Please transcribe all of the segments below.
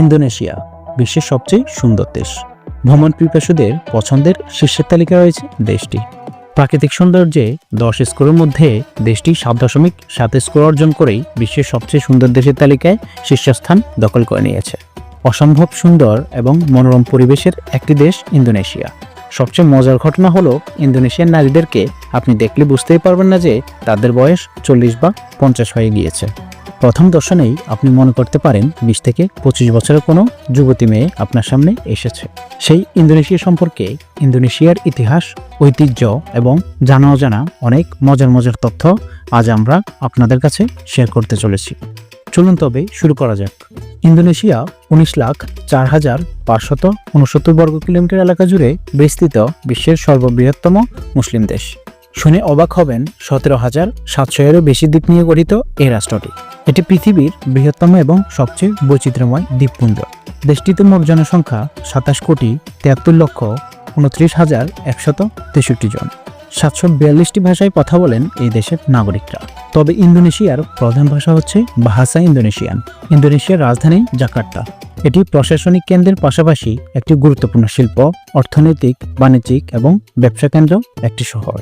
Indonesia, বিশ্বের সবচেয়ে সুন্দর দেশ। ভ্রমণ পিপাসুদের পছন্দের শীর্ষের তালিকা রয়েছে দেশটি। প্রাকৃতিক সৌন্দর্যে দশ স্কোরের মধ্যে দেশটি সাত দশমিক সাত স্কোর অর্জন করেই বিশ্বের সবচেয়ে সুন্দর দেশের তালিকায় শীর্ষস্থান দখল করে নিয়েছে। অসম্ভব সুন্দর এবং মনোরম পরিবেশের একটি দেশ ইন্দোনেশিয়া। সবচেয়ে মজার ঘটনা হলো ইন্দোনেশিয়ার নারীদেরকে আপনি দেখলে বুঝতেই পারবেন না যে তাদের বয়স চল্লিশ বা পঞ্চাশ হয়ে গিয়েছে। প্রথম দর্শনেই আপনি মনে করতে পারেন বিশ থেকে পঁচিশ বছরের কোনো যুবতী মেয়ে আপনার সামনে এসেছে। সেই ইন্দোনেশিয়া সম্পর্কে ইন্দোনেশিয়ার ইতিহাস, ঐতিহ্য এবং জানা অজানা অনেক মজার মজার তথ্য আজ আমরা আপনাদের কাছে শেয়ার করতে চলেছি। চলুন তবে শুরু করা যাক। ইন্দোনেশিয়া উনিশ লাখ চার হাজার পাঁচশত উনসত্তর বর্গ কিলোমিটার এলাকা জুড়ে বিস্তৃত বিশ্বের সর্ববৃহত্তম মুসলিম দেশ। শুনে অবাক হবেন সতেরো হাজার সাতশো এরও বেশি দ্বীপ নিয়ে গঠিত এই রাষ্ট্রটি। এটি পৃথিবীর বৃহত্তম এবং সবচেয়ে বৈচিত্র্যময় দ্বীপপুঞ্জ। দেশটিতে মোট জনসংখ্যা সাতাশ কোটি তিয়াত্তর লক্ষ উনত্রিশ হাজার একশত তেষট্টি জন। সাতশো বিয়াল্লিশটি ভাষায় কথা বলেন এই দেশের নাগরিকরা। তবে ইন্দোনেশিয়ার প্রধান ভাষা হচ্ছে ভাষা ইন্দোনেশিয়ান। ইন্দোনেশিয়ার রাজধানী জাকার্তা। এটি প্রশাসনিক কেন্দ্রের পাশাপাশি একটি গুরুত্বপূর্ণ শিল্প, অর্থনৈতিক, বাণিজ্যিক এবং ব্যবসা কেন্দ্র একটি শহর।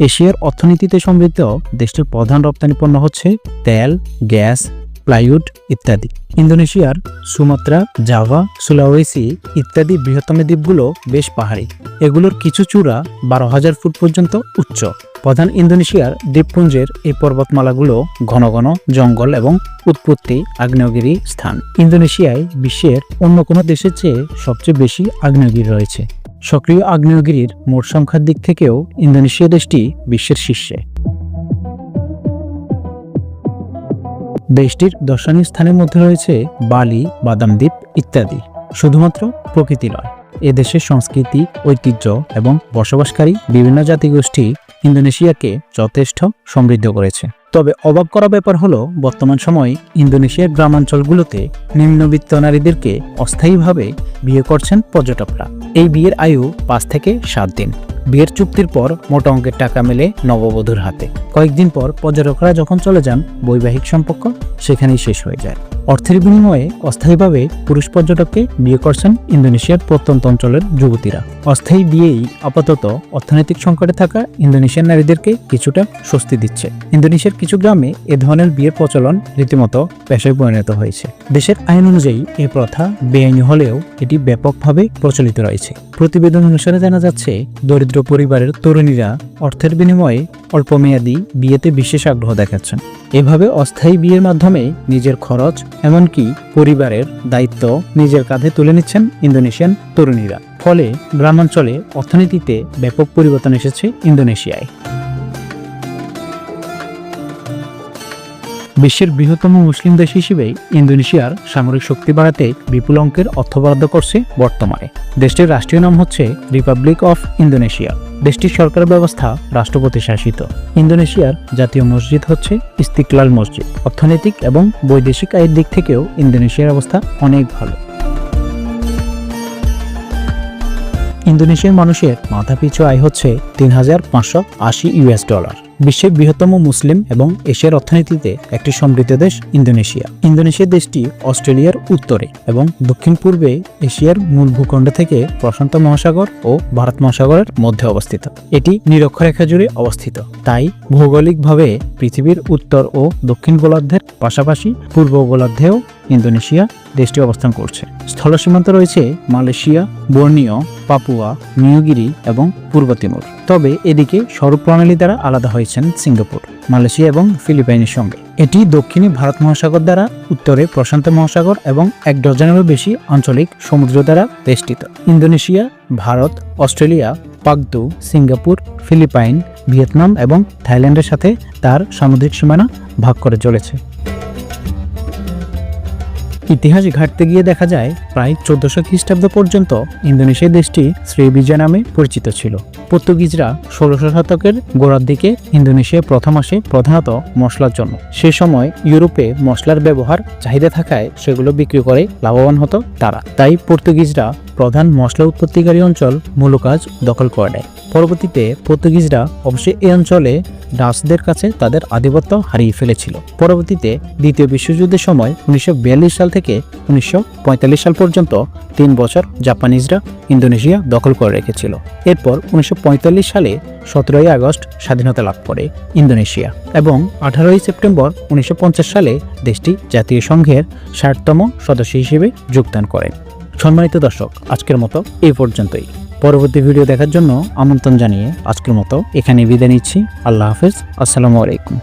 এশিয়ার অর্থনীতিতে সমৃদ্ধ, দেশটির প্রধান রপ্তানি পণ্য হচ্ছে তেল, গ্যাস, প্লাইউড ইত্যাদি। ইন্দোনেশিয়ার সুমাত্রা, জাভা, সুলাওয়েসি ইত্যাদি বৃহত্তম দ্বীপগুলো বেশ পাহাড়ি। এগুলোর কিছু চূড়া বারো হাজার ফুট পর্যন্ত উচ্চ। প্রধান ইন্দোনেশিয়ার দ্বীপপুঞ্জের এই পর্বতমালাগুলো ঘন ঘন জঙ্গল এবং উৎপত্তি আগ্নেয়গিরি স্থান। ইন্দোনেশিয়ায় বিশ্বের অন্য কোনো দেশের চেয়ে সবচেয়ে বেশি আগ্নেয়গিরি রয়েছে। সক্রিয় আগ্নেয়গিরির মোট সংখ্যার দিক থেকেও ইন্দোনেশিয়া দেশটি বিশ্বের শীর্ষে। দেশটির দর্শনীয় স্থানের মধ্যে রয়েছে বালি বাদাম দ্বীপ ইত্যাদি। শুধুমাত্র প্রকৃতি নয় এদেশের দেশের সংস্কৃতি, ঐতিহ্য এবং বসবাসকারী বিভিন্ন জাতিগোষ্ঠী ইন্দোনেশিয়াকে যথেষ্ট সমৃদ্ধ করেছে। তবে অবাক করা ব্যাপার হলো, বর্তমান সময়ে ইন্দোনেশিয়ার গ্রামাঞ্চলগুলোতে নিম্নবিত্ত নারীদেরকে অস্থায়ীভাবে বিয়ে করছেন পর্যটকরা। এই বিয়ের আয়ু পাঁচ থেকে সাত দিন। বিয়ের চুক্তির পর মোটা অঙ্কের টাকা মেলে নববধূর হাতে। কয়েকদিন পর পর্যটকরা যখন চলে যান, বৈবাহিক সম্পর্ক সেখানেই শেষ হয়ে যায়। অর্থের বিনিময়ে অস্থায়ীভাবে পুরুষ পর্যটককে বিয়ে করছেন ইন্দোনেশিয়ার প্রত্যন্ত অঞ্চলের যুবতীরা। অস্থায়ী বিয়েই আপাতত অর্থনৈতিক সংকটে থাকা ইন্দোনেশিয়ার নারীদেরকে কিছুটা স্বস্তি দিচ্ছে। ইন্দোনেশিয়ার কিছু গ্রামে এ ধরনের বিয়ের প্রচলন রীতিমতো পেশায় পরিণত হয়েছে। দেশের আইন অনুযায়ী এ প্রথা বেআইনি হলেও এটি ব্যাপকভাবে প্রচলিত রয়েছে। প্রতিবেদন অনুসারে জানা যাচ্ছে, দরিদ্র পরিবারের তরুণীরা অর্থের বিনিময়ে অল্প মেয়াদী বিয়েতে বিশেষ আগ্রহ দেখাচ্ছেন। এভাবে অস্থায়ী বিয়ের মাধ্যমে নিজের খরচ এমনকি পরিবারের দায়িত্ব নিজের কাঁধে তুলে নিচ্ছেন ইন্দোনেশিয়ান তরুণীরা। ফলে গ্রামাঞ্চলে অর্থনীতিতে ব্যাপক পরিবর্তন এসেছে ইন্দোনেশিয়ায়। বিশ্বের বৃহত্তম মুসলিম দেশ হিসেবে ইন্দোনেশিয়ার সামরিক শক্তি বাড়াতে বিপুল অঙ্কের অর্থ বরাদ্দ করছে বর্তমানে। দেশটির রাষ্ট্রীয় নাম হচ্ছে রিপাবলিক অফ ইন্দোনেশিয়া দেশটির সরকার ব্যবস্থা রাষ্ট্রপতি শাসিত। ইন্দোনেশিয়ার জাতীয় মসজিদ হচ্ছে ইস্তিকলাল মসজিদ। অর্থনৈতিক এবং বৈদেশিক আয়ের দিক থেকেও ইন্দোনেশিয়ার অবস্থা অনেক ভালো। ইন্দোনেশিয়ার মানুষের মাথাপিছু আয় হচ্ছে তিন হাজার পাঁচশো আশি ইউএস ডলার। বিশ্বের বৃহত্তম মুসলিম এবং এশিয়ার অর্থনীতিতে একটি সমৃদ্ধ দেশ ইন্দোনেশিয়া। ইন্দোনেশিয়া দেশটি অস্ট্রেলিয়ার উত্তরে এবং দক্ষিণ পূর্বে এশিয়ার মূল ভূখণ্ড থেকে প্রশান্ত মহাসাগর ও ভারত মহাসাগরের মধ্যে অবস্থিত। এটি নিরক্ষরেখা জুড়ে অবস্থিত। তাই ভৌগোলিকভাবে পৃথিবীর উত্তর ও দক্ষিণ গোলার্ধের পাশাপাশি পূর্ব গোলার্ধেও ইন্দোনেশিয়া দেশটি অবস্থান করছে। স্থল সীমান্ত রয়েছে মালয়েশিয়া, বর্নিও পাপুয়া নিউগিরি এবং পূর্ব তিমুর। তবে এদিকে সড়ক প্রণালী দ্বারা আলাদা হয়েছেন সিঙ্গাপুর, মালয়েশিয়া এবং ফিলিপাইনের সঙ্গে। এটি দক্ষিণে ভারত মহাসাগর দ্বারা, উত্তরে প্রশান্ত মহাসাগর এবং এক ডজনেরও বেশি আঞ্চলিক সমুদ্র দ্বারা বেষ্টিত। ইন্দোনেশিয়া, ভারত, অস্ট্রেলিয়া পাকদু সিঙ্গাপুর, ফিলিপাইন, ভিয়েতনাম এবং থাইল্যান্ডের সাথে তার সামুদ্রিক সীমানা ভাগ করে চলেছে। ইতিহাস ঘাটতে গিয়ে দেখা যায়, প্রায় চোদ্দশো খ্রিস্টাব্দ পর্যন্ত ইন্দোনেশিয়া দেশটি শ্রীবিজয় নামে পরিচিত ছিল। পর্তুগিজরা ষোলশো শতকের গোড়ার দিকে ইন্দোনেশিয়া প্রথম আসে, প্রধানত মশলার জন্য। সে সময় ইউরোপে মশলার ব্যবহার চাহিদা থাকায় সেগুলো বিক্রি করে লাভবান হতো তারা। তাই পর্তুগিজরা প্রধান মশলা উৎপত্তিকারী অঞ্চল মুলুকাজ দখল করে নেয়। পরবর্তীতে পর্তুগিজরা অবশ্যই এই অঞ্চলে ডাচদের কাছে তাদের আধিপত্য হারিয়ে ফেলেছিল। পরবর্তীতে দ্বিতীয় বিশ্বযুদ্ধের সময় উনিশশো বিয়াল্লিশ সাল থেকে উনিশশো পঁয়তাল্লিশ সাল পর্যন্ত তিন বছর জাপানিজরা ইন্দোনেশিয়া দখল করে রেখেছিল। এরপর উনিশশো পঁয়তাল্লিশ সালে সতেরোই আগস্ট স্বাধীনতা লাভ করে ইন্দোনেশিয়া এবং আঠারোই সেপ্টেম্বর উনিশশো পঞ্চাশ সালে দেশটি জাতীয় সংঘের ষাটতম সদস্য হিসেবে যোগদান করে সম্মানিত দর্শক, আজকের মতো এই পর্যন্তই। পরবর্তী ভিডিও দেখার জন্য আমন্ত্রণ জানিয়ে আজকের মতো এখানে বিদায় নিচ্ছি। আল্লাহ হাফেজ। আসসালামু আলাইকুম।